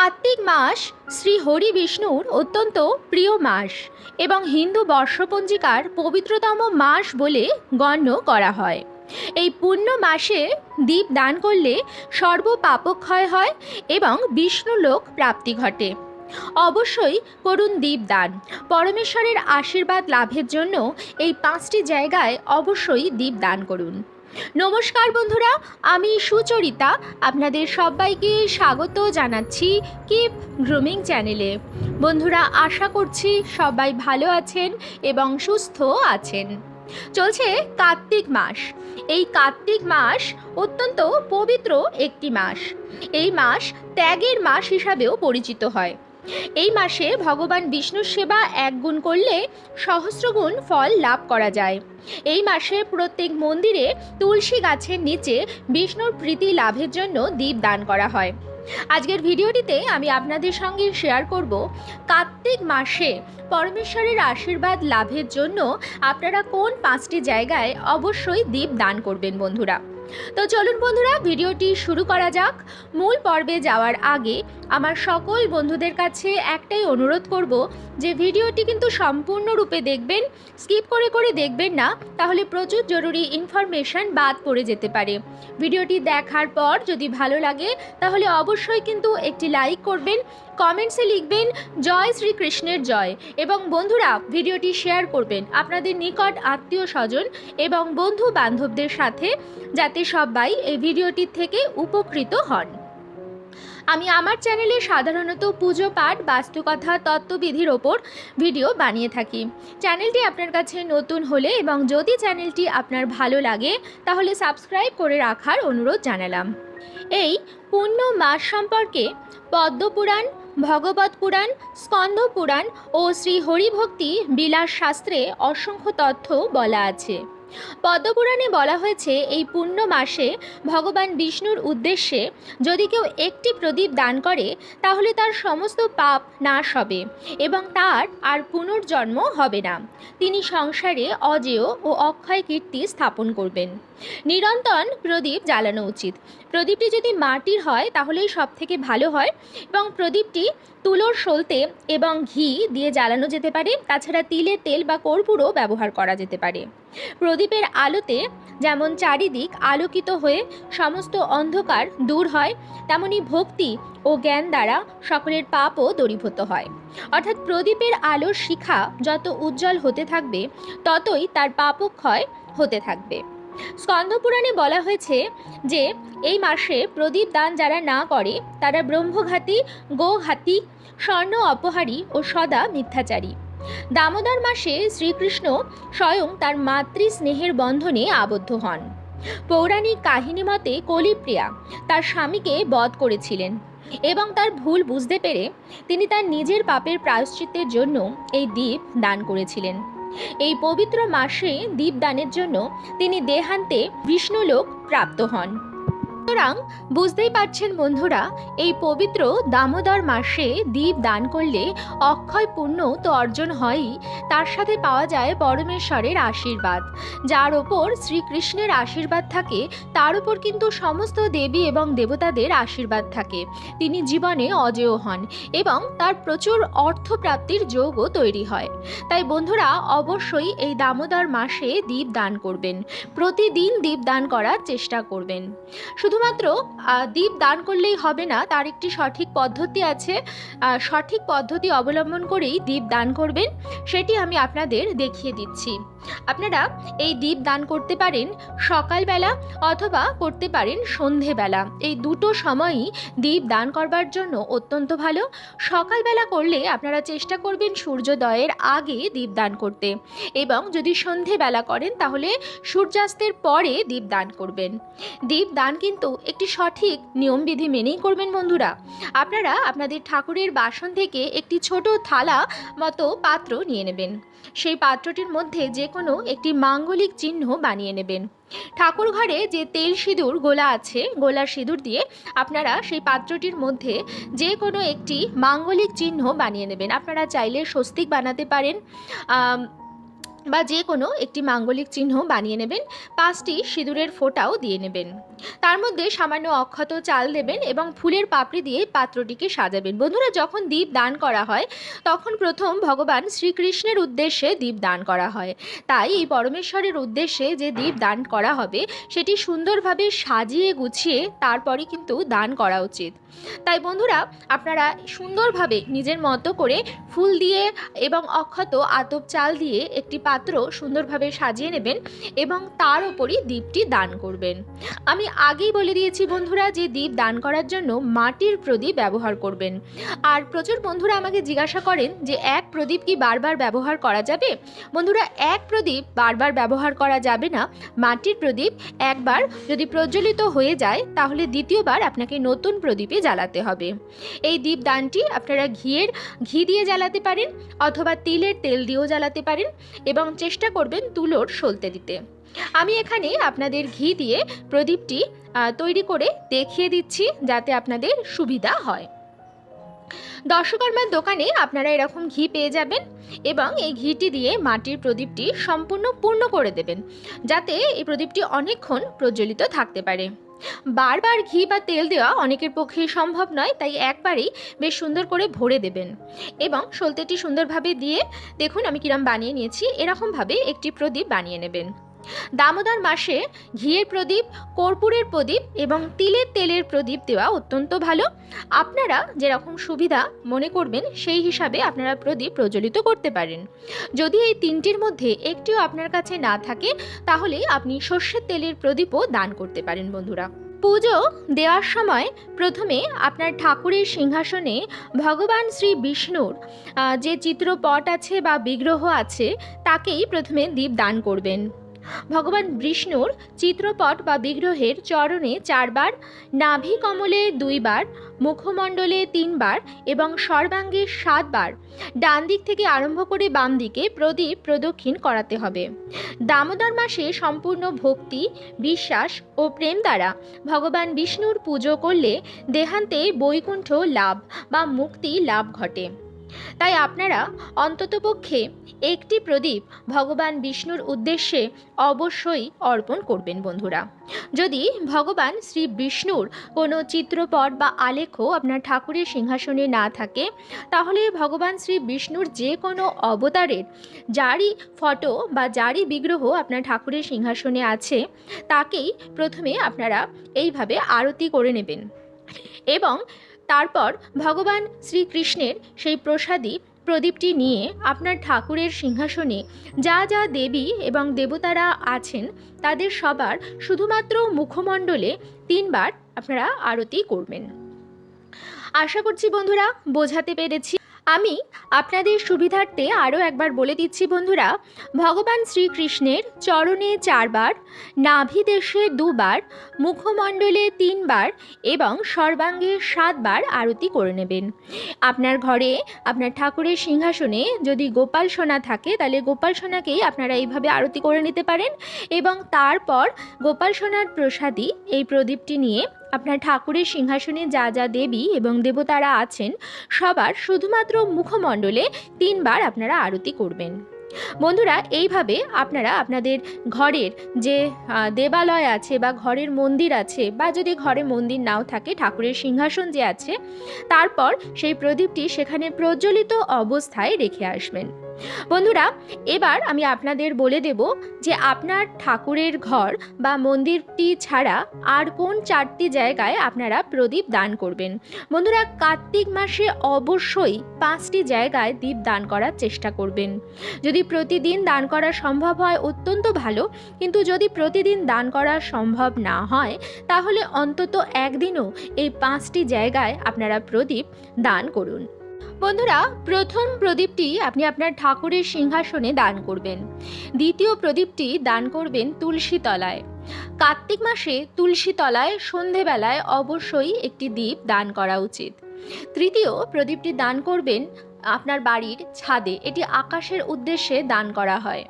কার্তিক মাস শ্রী হরি বিষ্ণুর অত্যন্ত প্রিয় মাস এবং হিন্দু বর্ষপঞ্জিকার পবিত্রতম মাস বলে গণ্য করা হয়। এই পুণ্য মাসে দীপ দান করলে সর্ব পাপক্ষয় হয় এবং বিষ্ণুলোক প্রাপ্তি ঘটে। অবশ্যই করুন দীপ দান। পরমেশ্বরের আশীর্বাদ লাভের জন্য এই পাঁচটি জায়গায় অবশ্যই দীপ দান করুন। নমস্কার বন্ধুরা, আমি সুচরিতা। আপনাদের সবাইকে স্বাগত জানাচ্ছি কিপ গ্রুমিং চ্যানেলে। বন্ধুরা, আশা করছি সবাই ভালো আছেন এবং সুস্থ আছেন। চলছে কার্তিক মাস। এই কার্তিক মাস অত্যন্ত পবিত্র একটি মাস। এই মাস ত্যাগের মাস হিসাবেও পরিচিত হয়। এই মাসে ভগবান বিষ্ণুর সেবা এক গুণ করলে সহস্রগুণ ফল লাভ করা যায়। এই মাসে প্রত্যেক মন্দিরে তুলসী গাছের নিচে বিষ্ণুর প্রীতি লাভের জন্য দীপ দান করা হয়। আজকের ভিডিওটিতে আমি আপনাদের সঙ্গে শেয়ার করব, কার্তিক মাসে পরমেশ্বরের আশীর্বাদ লাভের জন্য আপনারা কোন পাঁচটি জায়গায় অবশ্যই দীপ দান করবেন বন্ধুরা। তো চলুন বন্ধুরা, ভিডিওটি শুরু করা যাক। মূল পর্বে যাওয়ার আগে আমার সকল বন্ধুদের কাছে একটাই অনুরোধ করব যে ভিডিওটি কিন্তু সম্পূর্ণরূপে দেখবেন, স্কিপ করে করে দেখবেন না, তাহলে প্রচুর জরুরি ইনফরমেশন বাদ পড়ে যেতে পারে। ভিডিওটি দেখার পর যদি ভালো লাগে, তাহলে অবশ্যই কিন্তু একটি লাইক করবেন, কমেন্টসে লিখবেন, জয় শ্রীকৃষ্ণের জয় এবং বন্ধুরা, ভিডিওটি শেয়ার করবেন আপনাদের নিকট আত্মীয় স্বজন এবং বন্ধু বান্ধবদের সাথে, যাতে সবাই এই ভিডিওটির থেকে উপকৃত হন। আমি আমার চ্যানেলে সাধারণত পুজো পাঠ, বাস্তুকথা, তত্ত্ববিধির ওপর ভিডিও বানিয়ে থাকি। চ্যানেলটি আপনার কাছে নতুন হলে এবং যদি চ্যানেলটি আপনার ভালো লাগে, তাহলে সাবস্ক্রাইব করে রাখার অনুরোধ জানালাম। এই পূর্ণ মাস সম্পর্কে পদ্মপুরাণ ভগবত পুরাণ, স্কন্দ পুরাণ ও শ্রী হরিভক্তি বিলাস শাস্ত্রে অসংখ্য তথ্য বলা আছে। পদ্মপুরাণে বলা হয়েছে, এই পূর্ণ মাসে ভগবান বিষ্ণুর উদ্দেশ্যে যদি কেউ একটি প্রদীপ দান করে, তাহলে তার সমস্ত পাপ নাশ হবে এবং তার আর পুনর্জন্ম হবে না। তিনি সংসারে অজেয় ও অক্ষয় কীর্তি স্থাপন করবেন। নিরন্তন প্রদীপ জ্বালানো উচিত। প্রদীপটি যদি মাটির হয়, তাহলেই সব থেকে ভালো হয়। এবং প্রদীপটি তুলোর সলতে এবং ঘি দিয়ে জ্বালানো যেতে পারে। তাছাড়া তিলের তেল বা কর্পূরও ব্যবহার করা যেতে পারে। প্রদীপের আলোতে যেমন চারিদিক আলোকিত হয়ে সমস্ত অন্ধকার দূর হয়, তেমনি ভক্তি ও জ্ঞান দ্বারা সকলের পাপও দূরীভূত হয়। অর্থাৎ প্রদীপের আলোর শিখা যত উজ্জ্বল হতে থাকবে, ততই তার পাপক্ষয় হতে থাকবে। স্কন্দপুরাণে বলা হয়েছে যে, এই মাসে প্রদীপ দান যারা না করে, তারা ব্রহ্মঘাতী, গোঘাতী, স্বর্ণ অপহারী ও সদা মিথ্যাচারী। দামোদর মাসে শ্রীকৃষ্ণ স্বয়ং তার মাতৃ স্নেহের বন্ধনে আবদ্ধ হন। পৌরাণিক কাহিনী মতে কলিপ্রিয়া তার স্বামীকে বধ করেছিলেন এবং তার ভুল বুঝতে পেরে তিনি তার নিজের পাপের প্রায়শ্চিত্তের জন্য এই দ্বীপ দান করেছিলেন। এই পবিত্র মাসে দীপদানের জন্য তিনি দেহান্তে বিষ্ণুলোক প্রাপ্ত হন। সুতরাং বুঝতেই পারছেন বন্ধুরা, এই পবিত্র দামোদর মাসে দীপ দান করলে অক্ষয় পুণ্য তো অর্জন হয়ই। তার সাথে পাওয়া যায় পরমেশ্বরের আশীর্বাদ। যার ওপর শ্রীকৃষ্ণের আশীর্বাদ থাকে, তার উপর কিন্তু সমস্ত দেবী এবং দেবতাদের আশীর্বাদ থাকে। তিনি জীবনে অজেয় হন এবং তার প্রচুর অর্থপ্রাপ্তির যোগও তৈরি হয়। তাই বন্ধুরা, অবশ্যই এই দামোদর মাসে দীপ দান করবেন। প্রতিদিন দীপ দান করার চেষ্টা করবেন। শুধুমাত্র দীপ দান করলেই হবে না, তার একটি সঠিক পদ্ধতি আছে। সঠিক পদ্ধতি অবলম্বন করেই দীপ দান করবেন, সেটি আমি আপনাদের দেখিয়ে দিচ্ছি। আপনারা এই দীপ দান করতে পারেন সকালবেলা অথবা করতে পারেন সন্ধেবেলা। এই দুটো সময়ই দীপ দান করবার জন্য অত্যন্ত ভালো। সকালবেলা করলে আপনারা চেষ্টা করবেন সূর্যোদয়ের আগে দীপ দান করতে এবং যদি সন্ধেবেলা করেন তাহলে সূর্যাস্তের পরে দীপ দান করবেন। দীপ দান কিন্তু একটি সঠিক নিয়মবিধি মেনেই করবেন বন্ধুরা। আপনারা আপনাদের ঠাকুরের বাসন থেকে একটি ছোট থালা মতো পাত্র নিয়ে নেবেন। সেই পাত্রটির মধ্যে যে কোনো একটি মাঙ্গলিক চিহ্ন বানিয়ে নেবেন। ঠাকুর ঘরে যে তেল সিঁদুর গোলা আছে, গোলার সিঁদুর দিয়ে আপনারা সেই পাত্রটির মধ্যে যে কোনো একটি মাঙ্গলিক চিহ্ন বানিয়ে নেবেন। আপনারা চাইলে স্বস্তিক বানাতে পারেন। বা যে কোনো একটি মাঙ্গলিক চিহ্ন বানিয়ে নেবেন, পাঁচটি সিঁদুরের ফোঁটাও দিয়ে নেবেন। তার মধ্যে সামান্য অক্ষত চাল দেবেন এবং ফুলের পাপড়ি দিয়ে পাত্রটিকে সাজাবেন। বন্ধুরা, যখন দীপ দান করা হয়, তখন প্রথম ভগবান শ্রীকৃষ্ণের উদ্দেশ্যে দীপ দান করা হয়। তাই এই পরমেশ্বরের উদ্দেশ্যে যে দীপ দান করা হবে, সেটি সুন্দরভাবে সাজিয়ে গুছিয়ে তারপরে কিন্তু দান করা উচিত। তাই বন্ধুরা, আপনারা সুন্দরভাবে নিজের মতো করে ফুল দিয়ে এবং অক্ষত আতপ চাল দিয়ে একটি পাত্র সুন্দরভাবে সাজিয়ে নেবেন এবং তার ওপরই দ্বীপটি দান করবেন। আমি আগেই বলে দিয়েছি বন্ধুরা যে দ্বীপ দান করার জন্য মাটির প্রদীপ ব্যবহার করবেন। আর প্রচুর বন্ধুরা আমাকে জিজ্ঞাসা করেন যে এক প্রদীপ কি বারবার ব্যবহার করা যাবে? বন্ধুরা, এক প্রদীপ বারবার ব্যবহার করা যাবে না। মাটির প্রদীপ একবার যদি প্রজ্বলিত হয়ে যায়, তাহলে দ্বিতীয়বার আপনাকে নতুন প্রদীপে জ্বালাতে হবে। এই দ্বীপ দানটি আপনারা ঘিয়ের ঘি দিয়ে জ্বালাতে পারেন অথবা তিলের তেল দিয়েও জ্বালাতে পারেন এবং চেষ্টা করবেন তুলোর সলতে দিতে। আমি এখানে আপনাদের ঘি দিয়ে প্রদীপটি তৈরি করে দেখিয়ে দিচ্ছি যাতে আপনাদের সুবিধা হয়। দর্শকর্মার দোকানে আপনারা এরকম ঘি পেয়ে যাবেন এবং এই ঘিটি দিয়ে মাটির প্রদীপটি সম্পূর্ণ পূর্ণ করে দেবেন, যাতে এই প্রদীপটি অনেকক্ষণ প্রজ্বলিত থাকতে পারে। বারবার ঘি বা তেল দেওয়া অনেকের পক্ষে সম্ভব নয়, তাই একবারেই বেশ সুন্দর করে ভরে দেবেন। এবং সলতেটি সুন্দরভাবে দিয়ে দেখুন আমি কিরম বানিয়ে নিয়েছি, এরকমভাবে একটি প্রদীপ বানিয়ে নেবেন। দামোদর মাসে ঘিয়ের প্রদীপ, কর্পূরের প্রদীপ এবং তিলের তেলের প্রদীপ দেওয়া অত্যন্ত ভালো। আপনারা যেরকম সুবিধা মনে করবেন, সেই হিসাবে আপনারা প্রদীপ প্রজ্বলিত করতে পারেন। যদি এই তিনটির মধ্যে একটিও আপনার কাছে না থাকে, তাহলে আপনি সর্ষের তেলের প্রদীপও দান করতে পারেন, বন্ধুরা। পুজো দেওয়ার সময় প্রথমে আপনার ঠাকুরের সিংহাসনে ভগবান শ্রী বিষ্ণুর যে চিত্রপট আছে বা বিগ্রহ আছে, তাকেই প্রথমে দীপ দান করবেন। ভগবান বিষ্ণুর চিত্রপট বা বিগ্রহের চরণে চারবার, নাভি কমলে দুইবার, মুখমণ্ডলে তিনবার এবং সর্বাঙ্গে সাতবার। ডান দিক থেকে আরম্ভ করে বাম দিকে প্রদীপ প্রদক্ষিণ করাতে হবে। দামোদর মাসে সম্পূর্ণ ভক্তি, বিশ্বাস ও প্রেম দ্বারা ভগবান বিষ্ণুর পুজো করলে দেহান্তে বৈকুণ্ঠ লাভ বা মুক্তি লাভ ঘটে। তাই আপনারা অন্ততপক্ষে একটি প্রদীপ ভগবান বিষ্ণুর উদ্দেশ্যে অবশ্যই অর্পণ করবেন, বন্ধুরা। যদি ভগবান শ্রী বিষ্ণুর কোনো চিত্রপট বা আলেখ্য আপনার ঠাকুরের সিংহাসনে না থাকে, তাহলে ভগবান শ্রী বিষ্ণুর যে কোনো অবতারের যারই ফটো বা যারই বিগ্রহ আপনার ঠাকুরের সিংহাসনে আছে, তাকেই প্রথমে আপনারা এইভাবে আরতি করে নেবেন। এবং তারপর ভগবান শ্রীকৃষ্ণের সেই প্রসাদী প্রদীপটি নিয়ে আপনার ঠাকুরের সিংহাসনে যা যা দেবী এবং দেবতারা আছেন তাদের সবার শুধুমাত্র মুখমণ্ডলে তিনবার আপনারা আরতি করবেন। আশা করছি বন্ধুরা, বোঝাতে পেরেছি। আমি আপনাদের সুবিধার্থে আরও একবার বলে দিচ্ছি বন্ধুরা, ভগবান শ্রীকৃষ্ণের চরণে চারবার, নাভি দেশে দুবার, মুখমণ্ডলে তিনবার এবং সর্বাঙ্গে সাতবার আরতি করে নেবেন। আপনার ঘরে, আপনার ঠাকুরের সিংহাসনে যদি গোপাল সোনা থাকে, তাহলে গোপাল সোনাকেই আপনারা এইভাবে আরতি করে নিতে পারেন এবং তারপর গোপাল সোনার প্রসাদী এই প্রদীপটি নিয়ে আপনার ঠাকুরের সিংহাসনে যা যা দেবী এবং দেবতারা আছেন, সবার শুধুমাত্র মুখমণ্ডলে তিনবার আপনারা আরতি করবেন। বন্ধুরা, এইভাবে আপনারা আপনাদের ঘরের যে দেবালয় আছে বা ঘরের মন্দির আছে বা যদি ঘরে মন্দির নাও থাকে, ঠাকুরের সিংহাসন যে আছে, তারপর সেই প্রদীপটি সেখানে প্রজ্বলিত অবস্থায় রেখে আসবেন। বন্ধুরা, এবার আমি আপনাদের বলে দেব যে আপনার ঠাকুরের ঘর বা মন্দিরটি ছাড়া আর কোন চারটি জায়গায় আপনারা প্রদীপ দান করবেন। বন্ধুরা, কার্তিক মাসে অবশ্যই পাঁচটি জায়গায় দীপ দান করার চেষ্টা করবেন। যদি প্রতিদিন দান করা সম্ভব হয়, অত্যন্ত ভালো। কিন্তু যদি প্রতিদিন দান করা সম্ভব না হয়, তাহলে অন্তত একদিনও এই পাঁচটি জায়গায় আপনারা প্রদীপ দান করুন। বন্ধুরা, প্রথম প্রদীপটি আপনি আপনার ঠাকুরের সিংহাসনে দান করবেন। দ্বিতীয় প্রদীপটি দান করবেন তুলসী তলায়। কার্তিক মাসে তুলসী তলায় সন্ধেবেলায় অবশ্যই একটি দ্বীপ দান করা উচিত। তৃতীয় প্রদীপটি দান করবেন আপনার বাড়ির ছাদে। এটি আকাশের উদ্দেশ্যে দান করা হয়।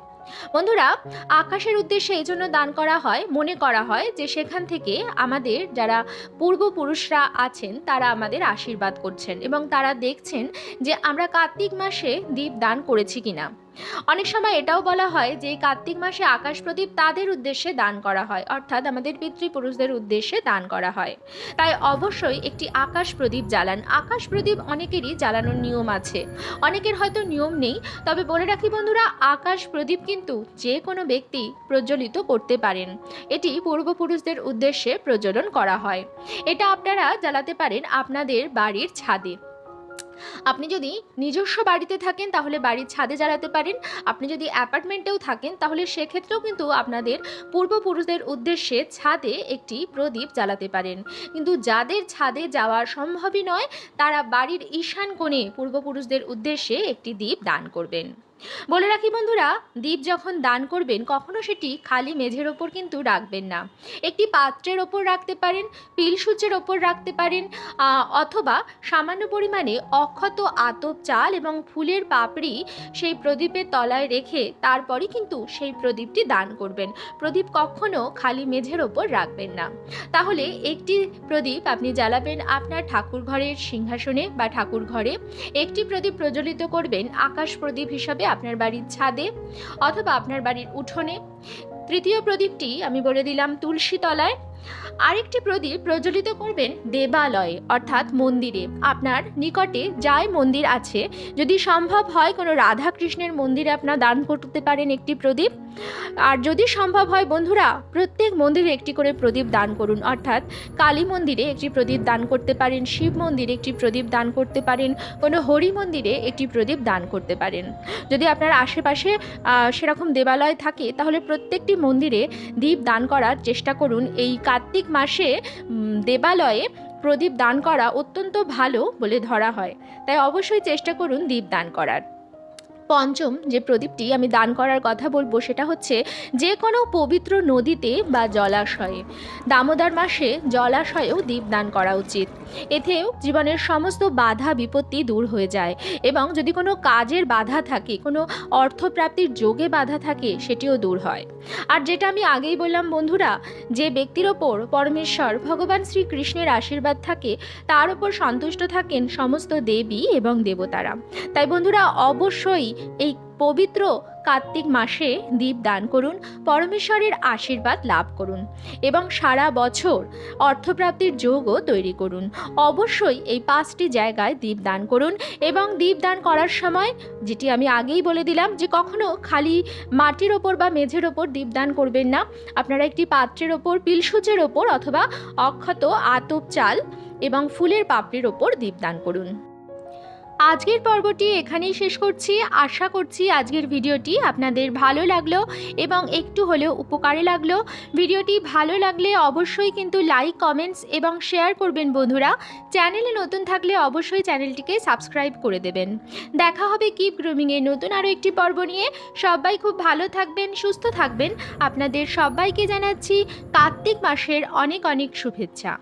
বন্ধুরা, আকাশের উদ্দেশ্যে এই জন্য দান করা হয়, মনে করা হয় যে সেখান থেকে আমাদের যারা পূর্বপুরুষরা আছেন, তারা আমাদের আশীর্বাদ করছেন এবং তারা দেখছেন যে আমরা কার্তিক মাসে দীপ দান করেছি কিনা। অনেক সময় এটাও বলা হয় যে, কার্তিক মাসে আকাশ প্রদীপ তাদের উদ্দেশ্যে দান করা হয়, অর্থাৎ আমাদের পিতৃপুরুষদের উদ্দেশ্যে দান করা হয়। তাই অবশ্যই একটি আকাশ প্রদীপ জ্বালান। আকাশ প্রদীপ অনেকেরই জ্বালানোর নিয়ম আছে। অনেকের হয়তো নিয়ম নেই, তবে বলে রাখি বন্ধুরা, আকাশ প্রদীপ কিন্তু যে কোনো ব্যক্তি প্রজ্বলিত করতে পারেন। এটি পূর্বপুরুষদের উদ্দেশ্যে প্রজ্বলন করা হয়। এটা আপনারা জ্বালাতে পারেন আপনাদের বাড়ির ছাদে। আপনি যদি নিজস্ব বাড়িতে থাকেন, তাহলে বাড়ির ছাদে জ্বালাতে পারেন। আপনি যদি অ্যাপার্টমেন্টেও থাকেন, তাহলে সেক্ষেত্রেও কিন্তু আপনাদের পূর্বপুরুষদের উদ্দেশ্যে ছাদে একটি প্রদীপ জ্বালাতে পারেন। কিন্তু যাদের ছাদে যাওয়া সম্ভবই নয়, তারা বাড়ির ঈশান কোণে পূর্বপুরুষদের উদ্দেশ্যে একটি দ্বীপ দান করবেন। বলে রাখি বন্ধুরা দ্বীপ যখন দান করবেন, কখনো সেটি খালি মেঝের ওপর কিন্তু রাখবেন না। একটি পাত্রের ওপর রাখতে পারেন পিলসুচের ওপর রাখতে পারেন অথবা সামান্য পরিমাণে অক্ষত আতপ চাল এবং ফুলের পাপড়ি সেই প্রদীপের তলায় রেখে তারপরই কিন্তু সেই প্রদীপটি দান করবেন। প্রদীপ কখনো খালি মেঝের ওপর রাখবেন না। তাহলে একটি প্রদীপ আপনি জ্বালাবেন আপনার ঠাকুর ঘরের সিংহাসনে বা ঠাকুর ঘরে একটি প্রদীপ প্রজ্বলিত করবেন আকাশ প্রদীপ হিসাবে আপনার বাড়ির ছাদে অথবা আপনার বাড়ির উঠোনে। তৃতীয় প্রদীপটি আমি বলে দিলাম তুলসী তলায়। আরেকটি প্রদীপ প্রজ্বলিত করবেন দেবালয়ে, অর্থাৎ মন্দিরে। আপনার নিকটে যাই মন্দির আছে, যদি সম্ভব হয় কোনো রাধা কৃষ্ণের মন্দিরে আপনার দান করতে পারেন একটি প্রদীপ। আর যদি সম্ভব হয় বন্ধুরা, প্রত্যেক মন্দিরে একটি করে প্রদীপ দান করুন, অর্থাৎ কালী মন্দিরে একটি প্রদীপ দান করতে পারেন, শিব মন্দিরে একটি প্রদীপ দান করতে পারেন, কোনো হরি মন্দিরে একটি প্রদীপ দান করতে পারেন। যদি আপনার আশেপাশে সেরকম দেবালয় থাকে, তাহলে প্রত্যেকটি মন্দিরে দীপ দান করার চেষ্টা করুন এই কার্তিক মাসে দেবালয়ে প্রদীপ দান করা অত্যন্ত ভালো বলে ধরা হয়। তাই অবশ্যই চেষ্টা করুন দীপ দান করার। পঞ্চম যে প্রদীপটি আমি দান করার কথা বলব সেটা হচ্ছে যে কোনো পবিত্র নদীতে বা জলাশয়ে। দামোদর মাসে জলাশয়েও দীপ দান করা উচিত। এতেও জীবনের সমস্ত বাধা বিপত্তি দূর হয়ে যায় এবং যদি কোনো কাজের বাধা থাকে, কোনো অর্থপ্রাপ্তির যোগে বাধা থাকে, সেটিও দূর হয়। আর যেটা আমি আগেই বললাম বন্ধুরা, যে ব্যক্তির ওপর পরমেশ্বর, ভগবান শ্রীকৃষ্ণের আশীর্বাদ থাকে, তার ওপর সন্তুষ্ট থাকেন সমস্ত দেবী এবং দেবতারা। তাই বন্ধুরা, অবশ্যই এই পবিত্র কার্তিক মাসে দীপ দান করুন, পরমেশ্বরের আশীর্বাদ লাভ করুন এবং সারা বছর অর্থপ্রাপ্তির যোগও তৈরি করুন। অবশ্যই এই পাঁচটি জায়গায় দীপ দান করুন এবং দীপ দান করার সময়, যেটি আমি আগেই বলে দিলাম যে কখনো খালি মাটির ওপর বা মেঝের ওপর দীপ দান করবেন না। আপনারা একটি পাত্রের ওপর, পিলসুচের ওপর অথবা অক্ষত আতপ চাল এবং ফুলের পাপড়ির ওপর দীপদান করুন। আজকের পর্বটি এখানেই শেষ করছি। আশা করছি আজকের ভিডিওটি আপনাদের ভালো লাগল এবং একটু হলেও উপকারে লাগল। ভিডিওটি ভালো লাগলে অবশ্যই কিন্তু লাইক, কমেন্টস এবং শেয়ার করবেন বন্ধুরা। চ্যানেলে নতুন থাকলে অবশ্যই চ্যানেলটিকে সাবস্ক্রাইব করে দেবেন। দেখা হবে কিপ গ্রুমিংয়ের নতুন আরও একটি পর্ব নিয়ে। সবাই খুব ভালো থাকবেন, সুস্থ থাকবেন। আপনাদের সবাইকে জানাচ্ছি কার্তিক মাসের অনেক অনেক শুভেচ্ছা।